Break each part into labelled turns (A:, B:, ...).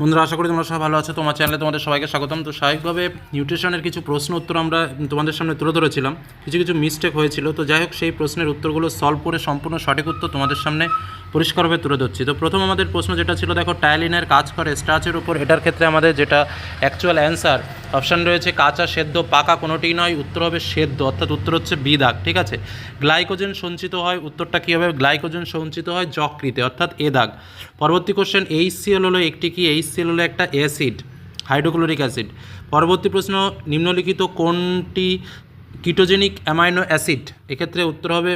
A: বন্ধুরা, আশা করি তোমরা সবাই ভালো আছো। তোমার চ্যানেলে তোমাদের সবাইকে স্বাগতম। তো স্বাভাবিকভাবে নিউট্রিশনের কিছু প্রশ্ন উত্তর আমরা তোমাদের সামনে তুলে ধরেছিলাম। কিছু কিছু মিস্টেক হয়েছিল। তো যাই হোক, সেই প্রশ্নের উত্তরগুলো সলভ করে সম্পূর্ণ সঠিক উত্তর তোমাদের সামনে পরিষ্কারভাবে তুলে ধরছি। তো প্রথম আমাদের প্রশ্ন যেটা ছিল, দেখো টাইলিনের কাজ করে স্টাচের উপর, এটার ক্ষেত্রে আমাদের যেটা অ্যাকচুয়াল অ্যান্সার অপশান রয়েছে কাঁচা, সেদ্ধ, পাকা, কোনোটিই নয়, উত্তর হবে সেদ্ধ, অর্থাৎ উত্তর হচ্ছে বি দাগ ঠিক আছে? গ্লাইকোজেন সঞ্চিত হয়, উত্তরটা কী হবে? গ্লাইকোজেন সঞ্চিত হয় যকৃতে, অর্থাৎ এ দাগ পরবর্তী কোশ্চেন এইচ এইচসিএল হলো একটি কি? এইচসিএল হলো একটা অ্যাসিড হাইড্রোক্লোরিক অ্যাসিড পরবর্তী প্রশ্ন, নিম্নলিখিত কোনটি কিটোজেনিক অ্যামাইনো অ্যাসিড এক্ষেত্রে উত্তর হবে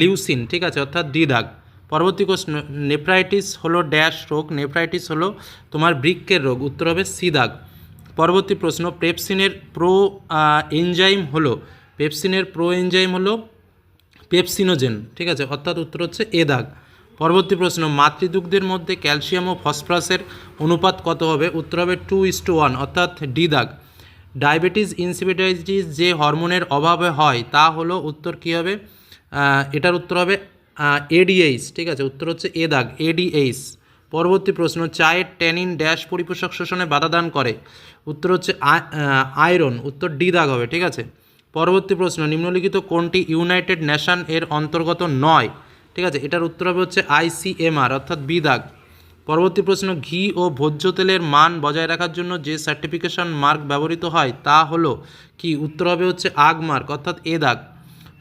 A: লিউসিন ঠিক আছে, অর্থাৎ ডি দাগ পরবর্তী প্রশ্ন নেফ্রাইটিস হলো ড্যাশ রোগ নেফ্রাইটিস হলো তোমার বৃক্কের রোগ, উত্তর হবে সি দাগ পরবর্তী প্রশ্ন পেপসিনের প্রো এনজাইম হলো পেপসিনের প্রো এনজাইম হলো পেপসিনোজেন ঠিক আছে, অর্থাৎ উত্তর হচ্ছে এ দাগ পরবর্তী প্রশ্ন, মাতৃদুগ্ধের মধ্যে ক্যালসিয়াম ও ফসফরাসের অনুপাত কত হবে? উত্তর হবে টু ইস টু ওয়ান অর্থাৎ ডি দাগ। ডায়াবেটিস ইনসিপিটাইটিস যে হরমোনের অভাবে হয়, তা হলো উত্তর কী হবে? এটার উত্তর হবে এডিএইচ ঠিক আছে? উত্তর হচ্ছে এ দাগ এডিএইচ পরবর্তী প্রশ্ন, চায়ের ট্যানিন ড্যাশ পরিপোষক শোষণে বাধা দান করে। উত্তর হচ্ছে আয়রন, উত্তর ডি দাগ হবে, ঠিক আছে? পরবর্তী প্রশ্ন, নিম্নলিখিত কোনটি ইউনাইটেড নেশন এর অন্তর্গত নয়? ঠিক আছে, এটার উত্তর হবে হচ্ছে আইসিএমআর অর্থাৎ বি দাগ পরবর্তী প্রশ্ন, ঘি ও ভোজ্য তেলের মান বজায় রাখার জন্য যে সার্টিফিকেশন মার্ক ব্যবহৃত হয় তা হলো কি? উত্তর হবে হচ্ছে আগ মার্ক অর্থাৎ এ দাগ।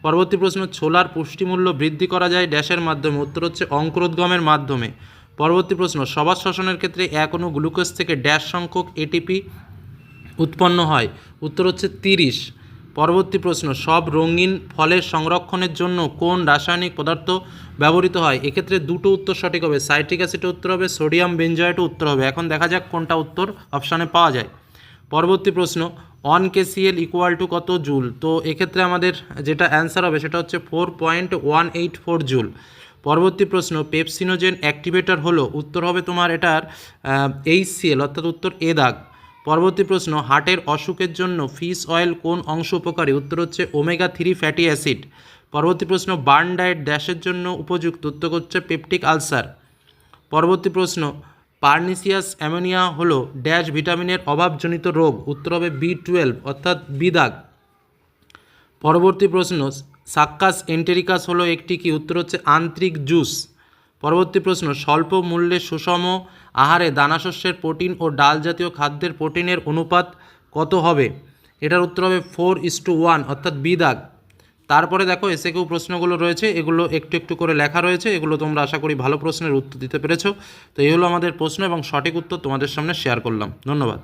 A: পরবর্তী প্রশ্ন, ছোলার পুষ্টিমূল্য বৃদ্ধি করা যায় ড্যাশের মাধ্যমে, উত্তর হচ্ছে অঙ্কুরোদ্গমের মাধ্যমে। পরবর্তী প্রশ্ন, সবার শ্বসনের ক্ষেত্রে এক অণু গ্লুকোজ থেকে ড্যাশ সংখ্যক এটিপি উৎপন্ন হয়, উত্তর হচ্ছে তিরিশ। পরবর্তী প্রশ্ন, সব রঙিন ফলের সংরক্ষণের জন্য কোন রাসায়নিক পদার্থ ব্যবহৃত হয়? এক্ষেত্রে দুটো উত্তর সঠিক হবে, সাইট্রিক অ্যাসিডের উত্তর হবে, সোডিয়াম বেঞ্জয়েটও উত্তর হবে। এখন দেখা যাক কোনটা উত্তর অপশানে পাওয়া যায়। পরবর্তী প্রশ্ন ওয়ান কেসিএল ইকুয়াল টু কত জুল? তো এক্ষেত্রে আমাদের যেটা অ্যান্সার হবে সেটা হচ্ছে four point one eight four joule. পরবর্তী প্রশ্ন, পেপসিনোজেন অ্যাক্টিভেটর হলো? উত্তর হবে তোমার এটার এইচসিএল অর্থাৎ উত্তর এ দাগ। পরবর্তী প্রশ্ন, হার্টের অসুখের জন্য ফিশ অয়েল কোন অংশ উপকারী? উত্তর হচ্ছে ওমেগা থ্রি ফ্যাটি অ্যাসিড। পরবর্তী প্রশ্ন, বার্ন ডায়েট ড্যাশের জন্য উপযুক্ত? উত্তর হচ্ছে পেপটিক আলসার। পরবর্তী প্রশ্ন, পার্নিসিয়াস অ্যামোনিয়া হলো ড্যাশ ভিটামিনের অভাবজনিত রোগ। উত্তর হবে বি টুয়েলভ, অর্থাৎ বিদাগ। পরবর্তী প্রশ্ন, সাক্কাস এন্টেরিকাস হলো একটি কি? উত্তর হচ্ছে আন্ত্রিক জুস। পরবর্তী প্রশ্ন, স্বল্প মূল্যে সুষম আহারে দানাশস্যের প্রোটিন ও ডাল জাতীয় খাদ্যের প্রোটিনের অনুপাত কত হবে? এটার উত্তর হবে ফোর ইস টু ওয়ান, অর্থাৎ বি দাগ। তারপরে দেখো, এসে কেউ প্রশ্নগুলো রয়েছে, এগুলো একটু একটু করে লেখা রয়েছে, এগুলো তোমরা আশা করি ভালো প্রশ্নের উত্তর দিতে পেরেছ। তো এই হলো আমাদের প্রশ্ন এবং সঠিক উত্তর তোমাদের সামনে শেয়ার করলাম। ধন্যবাদ।